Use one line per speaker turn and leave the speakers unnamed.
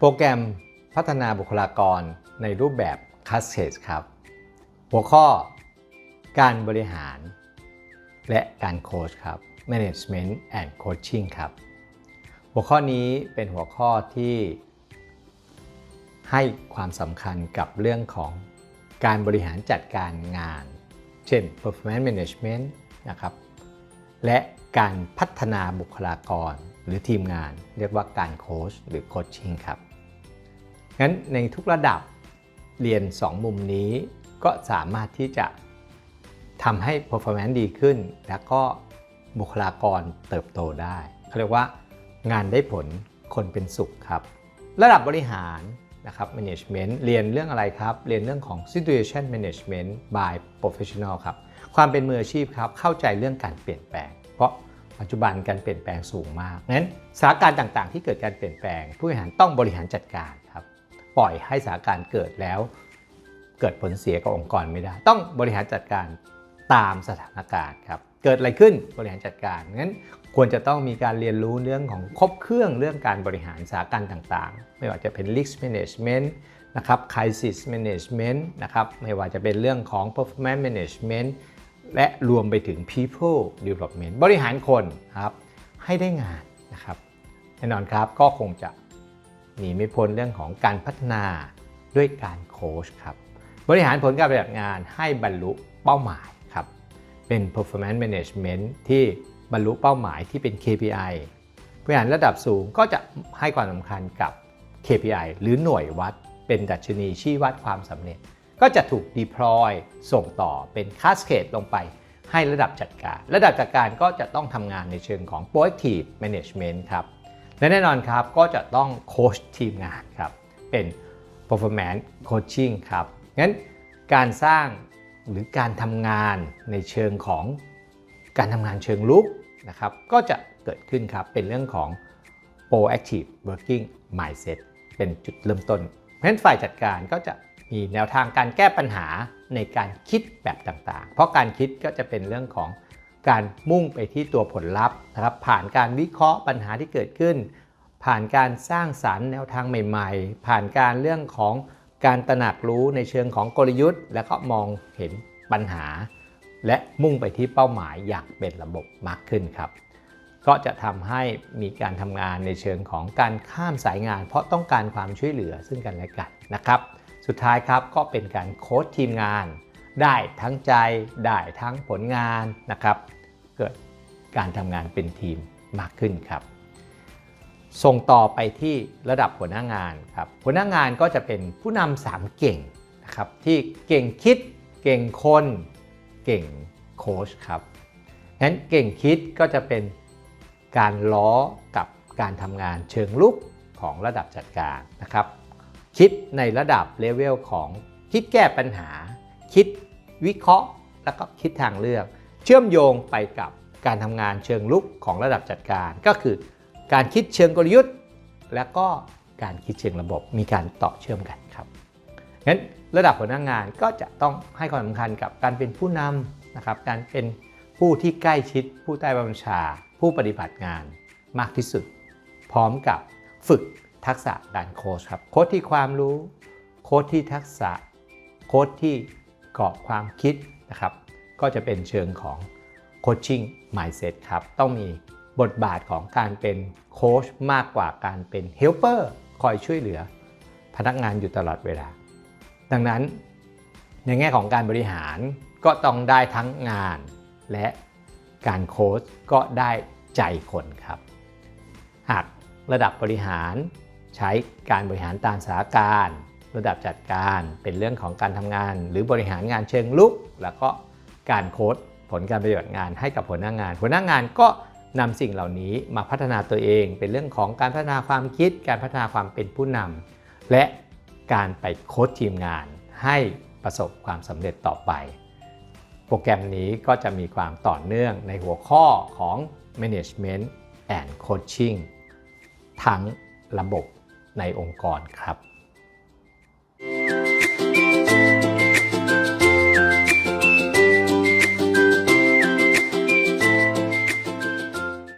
โปรแกรมพัฒนาบุคลากรในรูปแบบ Cascade ครับ หัวข้อการบริหาร และการโค้ชครับ Management and Coaching ครับ หัวข้อนี้เป็นหัวข้อที่ ให้ความสำคัญกับเรื่องของการบริหารจัดการงาน เช่น performance management นะครับ และการพัฒนาบุคลากรหรือทีมงาน เรียกว่าการโค้ชหรือโคชชิ่งครับ งั้นในทุกระดับเรียน 2 มุมนี้ก็สามารถที่จะทำให้ performance ดีขึ้น แล้วก็บุคลากรเติบโตได้เขาเรียกว่างานได้ผลคนเป็นสุขครับ ระดับบริหารนะครับ management เรียนเรื่องอะไรครับ เรียนเรื่องของ situation management by professional ครับ ความเป็นมืออาชีพครับ เข้าใจเรื่องการเปลี่ยนแปลง เพราะปัจจุบันการเปลี่ยนแปลงสูงมาก งั้นสถานการณ์ต่างๆ ที่เกิดการเปลี่ยนแปลง ผู้บริหารต้องบริหารจัดการครับ ปล่อยให้สถานการณ์เกิดแล้ว เกิดผลเสียกับองค์กรไม่ได้ ต้องบริหารจัดการตามสถานการณ์ครับเกิดอะไรขึ้นบริหารจัดการงั้นควรจะต้องมีการเรียนรู้เรื่องของครบเครื่องเรื่องการบริหารสถานการณ์ต่างๆ ไม่ว่าจะเป็น risk management นะครับ crisis management นะครับไม่ว่าจะเป็นเรื่องของ performance management และรวมไปถึง people development บริหารคนครับให้ได้งานนะครับแน่นอนครับก็คงจะ หนีไม่พ้นเรื่องของการพัฒนาด้วยการโค้ชครับ บริหารผลการปฏิบัติงานให้บรรลุเป้าหมายครับ เป็น performance management ที่บรรลุเป้าหมายที่เป็น KPI บริหารระดับสูงก็จะให้ความสำคัญกับ KPI หรือหน่วยวัด เป็นดัชนีชี้วัดความสำเร็จ ก็จะถูก deploy ส่งต่อเป็น cascade ลงไปให้ระดับจัดการ ระดับจัดการก็จะต้องทำงานในเชิงของ proactive management ครับ และแน่นอนครับก็จะต้องโค้ชทีมงานครับ เป็น performance coaching ครับ งั้นการสร้างหรือการทำงานในเชิงของการทำงานเชิงลุกนะครับ ก็จะเกิดขึ้นครับ เป็นเรื่องของ proactive working mindset เป็นจุดเริ่มต้น เพราะฉะนั้นฝ่ายจัดการก็จะมีแนวทางการแก้ปัญหาในการคิดแบบต่างๆ เพราะการคิดก็จะเป็นเรื่องของ การมุ่งไปที่ตัวผลลัพธ์นะครับผ่านการวิเคราะห์ปัญหาที่เกิดขึ้น ผ่านการสร้างสารรค์แนวทางใหม่ ๆ ผ่านการเรื่องของการตระหนักรู้ในเชิงของกลยุทธ์ แล้วก็มองเห็นปัญหา และมุ่งไปที่เป้าหมายอย่างเป็นระบบมากขึ้นครับ ก็จะทำให้มีการทำงานในเชิงของการข้ามสายงาน เพราะต้องการความช่วยเหลือซึ่งกันและกันนะครับ สุดท้ายครับก็เป็นการโค้ชทีมงาน ได้ทั้งใจได้ทั้งผลงานนะครับ เกิดการทำงานเป็นทีมมากขึ้นครับ ส่งต่อไปที่ระดับหัวหน้างานครับหัวหน้างานก็จะเป็นผู้นำสามเก่งนะครับที่เก่งคิด เก่งคน เก่งโค้ชครับงั้นเก่งคิดก็จะเป็นการล้อกับการทำงานเชิงลุกของระดับจัดการนะครับ คิดในระดับเลเวลของคิดแก้ปัญหา คิด วิเคราะห์ แล้วก็คิดทางเลือก เชื่อมโยงไปกับการทำงานเชิงลุกของระดับจัดการ ก็คือการคิดเชิงกลยุทธ์ และก็การคิดเชิงระบบมีการต่อเชื่อมกันครับงั้นระดับหัวหน้างงานก็จะต้องให้ความสำคัญกับการเป็นผู้นำนะครับการเป็นผู้ที่ใกล้ชิด ผู้ใต้บัญชา ผู้ปฏิบัติงานมากที่สุด พร้อมกับฝึกทักษะการโค้ชครับโค้ชที่ความรู้ โค้ชที่ทักษะ โค้ชที่ กรอบความคิดนะครับ ก็จะเป็นเชิงของโคชชิ่ง mindset ครับ ต้องมีบทบาทของการเป็นโค้ชมากกว่าการเป็นเฮลเปอร์คอยช่วยเหลือ พนักงานอยู่ตลอดเวลา ดังนั้นในแง่ของการบริหารก็ต้องได้ทั้งงานและการโค้ชก็ได้ใจคนครับ หากระดับบริหารใช้การบริหารตามสถานการณ์ ระดับจัดการ เป็นเรื่องของการทำงาน หรือบริหารงานเชิงลุก แล้วก็การโค้ดผลการปฏิบัติงานให้กับหัวหน้างาน หัวหน้างานก็นำสิ่งเหล่านี้มาพัฒนาตัวเอง เป็นเรื่องของการพัฒนาความคิด การพัฒนาความเป็นผู้นำและการไปโค้ชทีมงาน ให้ประสบความสำเร็จต่อไป โปรแกรมนี้ก็จะมีความต่อเนื่องในหัวข้อของ management and coaching ทั้งระบบในองค์กรครับ